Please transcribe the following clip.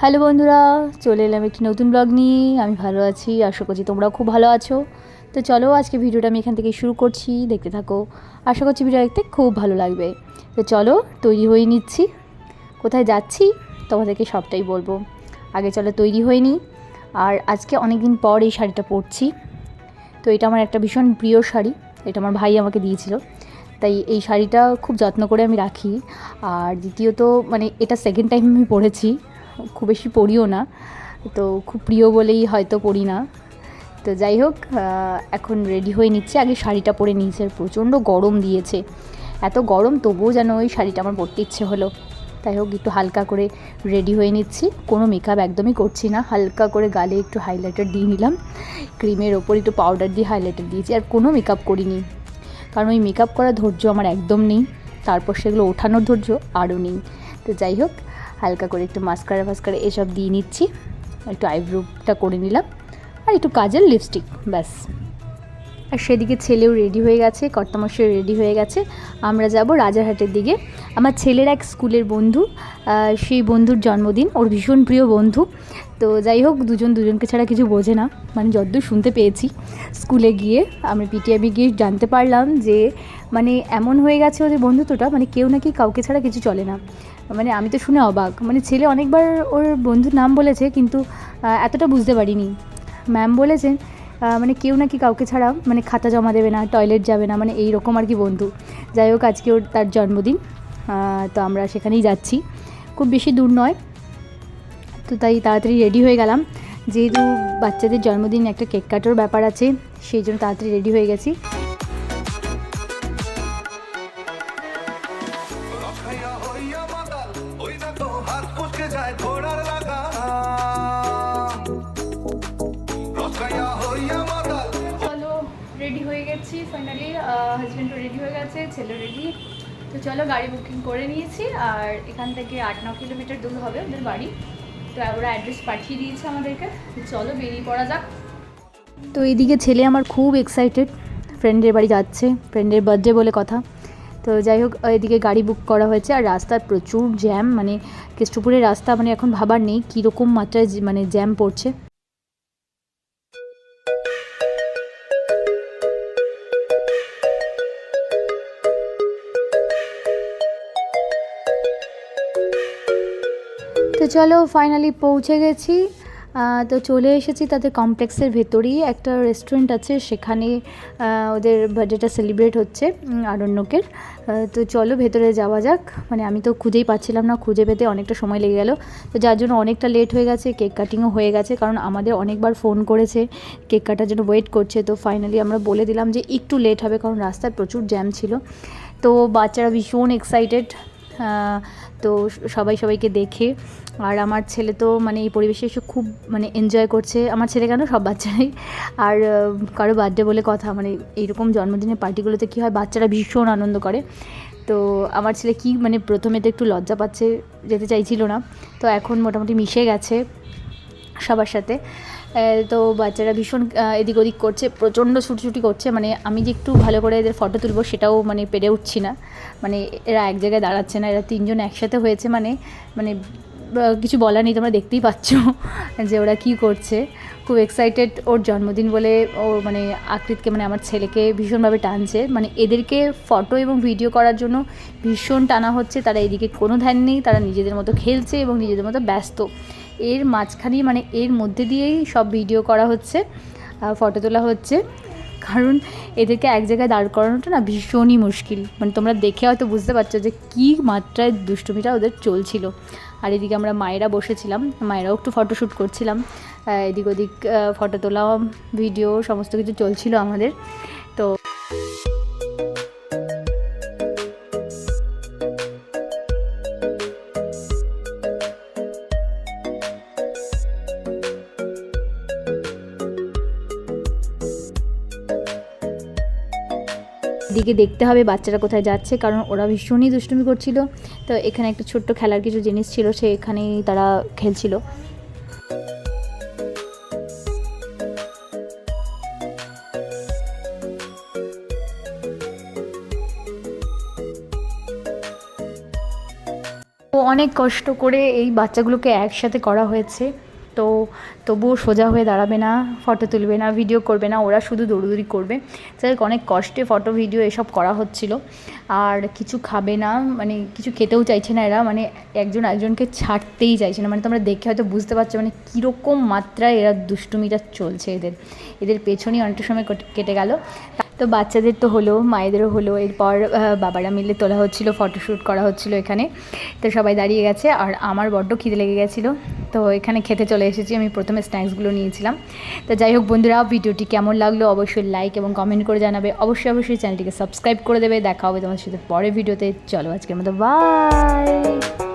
Hello বন্ধুরা, চলে এলাম একটি নতুন ব্লগ নিয়ে। আমি ভালো আছি, আশা করছি তোমরাও খুব ভালো আছো। তো চলো, আজকে ভিডিওটা আমি এখান থেকে শুরু করছি, দেখতে থাকো। আশা করছি ভিডিও দেখতে খুব ভালো লাগবে। তো চলো, তৈরি হয়ে নিচ্ছি। কোথায় যাচ্ছি, তোমাদেরকে সবটাই বলব। আগে চলো, তৈরি হয়ে নিই। আর আজকে অনেক দিন পর এই শাড়িটা পরছি। তো এটা আমার একটা ভীষণ প্রিয় শাড়ি। এটা আমার ভাই আমাকে দিয়েছিল। তাই এই শাড়িটা খুব যত্ন করে আমি রাখি। আর দ্বিতীয়ত মানে এটা সেকেন্ড টাইম আমি পরেছি, খুব বেশি পরিও না, তো খুব প্রিয় বলেই হয়তো পরি না। তো যাই হোক এখন রেডি হয়ে নিচ্ছে। আগে শাড়িটা পরে নিয়েছে প্রচণ্ড গরম দিয়েছে। এত গরম তবুও যেন ওই শাড়িটা আমার পরতে ইচ্ছে হলো। তাই হোক, একটু হালকা করে রেডি হয়ে নিচ্ছি। কোনো মেকআপ একদমই করছি না। হালকা করে গালে একটু হাইলাইটার দিয়ে নিলাম। ক্রিমের ওপর একটু পাউডার দিয়ে হাইলাইটার দিয়েছি। আর কোনো মেকআপ করিনি। কারণ ওই মেকআপ করার ধৈর্য আমার একদম নেই। তারপর সেগুলো ওঠানোর ধৈর্য আরও নেই। তো যাই হোক, হালকা করে একটু মাস্কারা ফাস্কারা এসব দিয়ে নিচ্ছি। একটু আইব্রোটা করে নিলাম। আর একটু কাজের লিপস্টিক ব্যাস। আর সেদিকে ছেলেও রেডি হয়ে গেছে কর্তামশাই রেডি হয়ে গেছে। আমরা যাব রাজারহাটের দিকে। আমার ছেলের এক স্কুলের বন্ধু সেই বন্ধুর জন্মদিন, ওর ভীষণ প্রিয় বন্ধু। তো যাই হোক, দুজন দুজনকে ছাড়া কিছু বোঝে না মানে যতদূর শুনতে পেয়েছি। স্কুলে গিয়ে আমি পিটিআবি গিয়ে জানতে পারলাম যে মানে এমন হয়ে গেছে ওদের বন্ধুত্বটা মানে কেউ নাকি কাউকে ছাড়া কিছু চলে না। মানে আমি তো শুনে অবাক। মানে ছেলে অনেকবার ওর বন্ধুর নাম বলেছে, কিন্তু এতটা বুঝতে পারিনি। ম্যাম বলেছেন মানে কেউ নাকি কাউকে ছাড়া মানে খাতা জমা দেবে না, টয়লেট যাবে না মানে এই রকম আর কি বন্ধু। যাই হোক, আজকে ওর তার জন্মদিন তো আমরা সেখানেই যাচ্ছি। খুব বেশি দূর নয়, তো তাই তাড়াতাড়ি রেডি হয়ে গেলাম। যেহেতু বাচ্চাদের জন্মদিন, একটা কেক কাটার ব্যাপার আছে, সেই জন্য তাড়াতাড়ি রেডি হয়ে গেছি। যায় ফাইনালি হাজব্যান্ডও রেডি হয়ে গেছে, ছেলে রেডি তো চলো গাড়ি বুকিং করে নিয়েছি, আর এখান থেকে আট ন কিলোমিটার দূর হবে ওদের বাড়ি। তো ওরা অ্যাড্রেস পাঠিয়ে দিয়েছে আমাদেরকে। তো চলো বেরিয়ে পড়া যাক। তো এইদিকে ছেলে আমার খুব এক্সাইটেড ফ্রেন্ডের বাড়ি যাচ্ছে ফ্রেন্ডের বার্থডে বলে কথা। তো যাই হোক, এদিকে গাড়ি বুক করা হয়েছে, আর রাস্তার প্রচুর জ্যাম মানে কেষ্টপুরের রাস্তা মানে এখন ভাবার নেই, কীরকম মাত্রায় মানে জ্যাম পড়ছে। চলো ফাইনালি পৌঁছে গেছি। তো চলে এসেছি তাদের কমপ্লেক্সের ভেতরেই। একটা রেস্টুরেন্ট আছে, সেখানে ওদের বার্থডেটা সেলিব্রেট হচ্ছে আরণ্যকের। তো চলো ভেতরে যাওয়া যাক। মানে আমি তো খুঁজেই পাচ্ছিলাম না, খুঁজে পেতে অনেকটা সময় লেগে গেল। তো যার জন্য অনেকটা লেট হয়ে গেছে কেক কাটিংও হয়ে গেছে, কারণ আমাদের অনেকবার ফোন করেছে কেক কাটার জন্য ওয়েট করছে। তো ফাইনালি আমরা বলে দিলাম যে একটু লেট হবে, কারণ রাস্তায় প্রচুর জ্যাম ছিল। তো বাচ্চারা ভীষণ এক্সাইটেড তো সবাই সবাইকে দেখে। আর আমার ছেলে তো মানে এই পরিবেশে এসে খুব মানে এনজয় করছে। আমার ছেলে কেন? সব বাচ্চারাই। আর কারও বার্থডে বলে কথা মানে এইরকম জন্মদিনের পার্টিগুলোতে কী হয়? বাচ্চারা ভীষণ আনন্দ করে। তো আমার ছেলে কি মানে প্রথমে তো একটু লজ্জা পাচ্ছে, যেতে চাইছিল না। তো এখন মোটামুটি মিশে গেছে সবার সাথে। তো বাচ্চারা ভীষণ এদিক ওদিক করছে, প্রচণ্ড ছুটোছুটি করছে মানে আমি যে একটু ভালো করে এদের ফটো তুলবো সেটাও মানে পেরে উঠছি না। মানে এরা এক জায়গায় দাঁড়াচ্ছে না, এরা তিনজন একসাথে হয়েছে মানে মানে কিছু বলার নেই, তোমরা দেখতেই পাচ্ছ যে ওরা কী করছে। খুব এক্সাইটেড ওর জন্মদিন বলে ও মানে আকৃতকে মানে আমার ছেলেকে ভীষণভাবে টানছে। মানে এদেরকে ফটো এবং ভিডিও করার জন্য ভীষণ টানা হচ্ছে, তারা এদিকে কোনো ধ্যান নেই, তারা নিজেদের মতো খেলছে এবং নিজেদের মতো ব্যস্ত। এর মাঝখানেই মানে এর মধ্যে দিয়েই সব ভিডিও করা হচ্ছে ফটো তোলা হচ্ছে। কারণ এদেরকে এক জায়গায় দাঁড় করানোটা না ভীষণই মুশকিল। মানে তোমরা দেখে হয়তো বুঝতে পারছ যে কী মাত্রায় দুষ্টুমিটা ওদের চলছিল। আর এদিকে আমরা মায়েরা বসেছিলাম, মায়েরাও একটু ফটোশ্যুট করছিলাম। এদিক ওদিক ফটো তোলা ভিডিও সমস্ত কিছু চলছিল আমাদের। তো দিকে দেখতে হবে বাচ্চারা কোথায় যাচ্ছে, কারণ ওরা ভীষণই দুষ্টুমি করছিল। তো এখানে একটা ছোট্ট খেলার কিছু জিনিস ছিল সে এখানেই তারা খেলছিল। অনেক কষ্ট করে এই বাচ্চাগুলোকে একসাথে করা হয়েছে। তো তবুও সোজা হয়ে দাঁড়াবে না ফটো তুলবে না ভিডিও করবে না, ওরা শুধু দৌড়দৌড়ি করবে। যাই অনেক কষ্টে ফটো ভিডিও এসব করা হচ্ছিল। আর কিছু খাবে না মানে কিছু খেতেও চাইছে না এরা মানে একজন একজনকে ছাড়তেই চাইছে না। মানে তোমরা দেখে হয়তো বুঝতে পারছ মানে কীরকম মাত্রায় এরা দুষ্টুমিটা চলছে এদের। এদের পেছনেই অনেকটা সময় কেটে গেল। তো বাচ্চাদের তো হলো, মায়েদেরও হলো, এরপর বাবারা মিলে তোলা হচ্ছিল ফটোশ্যুট করা হচ্ছিল এখানে। তো সবাই দাঁড়িয়ে গেছে, আর আমার বড্ড খিদে লেগে গেছিল। তো এখানে খেতে চলে এসেছি। আমি প্রথমে স্ন্যাক্সগুলো নিয়েছিলাম। তো যাই হোক বন্ধুরা, ভিডিওটি কেমন লাগল অবশ্যই লাইক এবং কমেন্ট করে জানাবে। অবশ্যই অবশ্যই চ্যানেলটিকে সাবস্ক্রাইব করে দেবে। দেখা হবে তোমার সাথে পরের ভিডিওতে চলো আজকের মতো বাই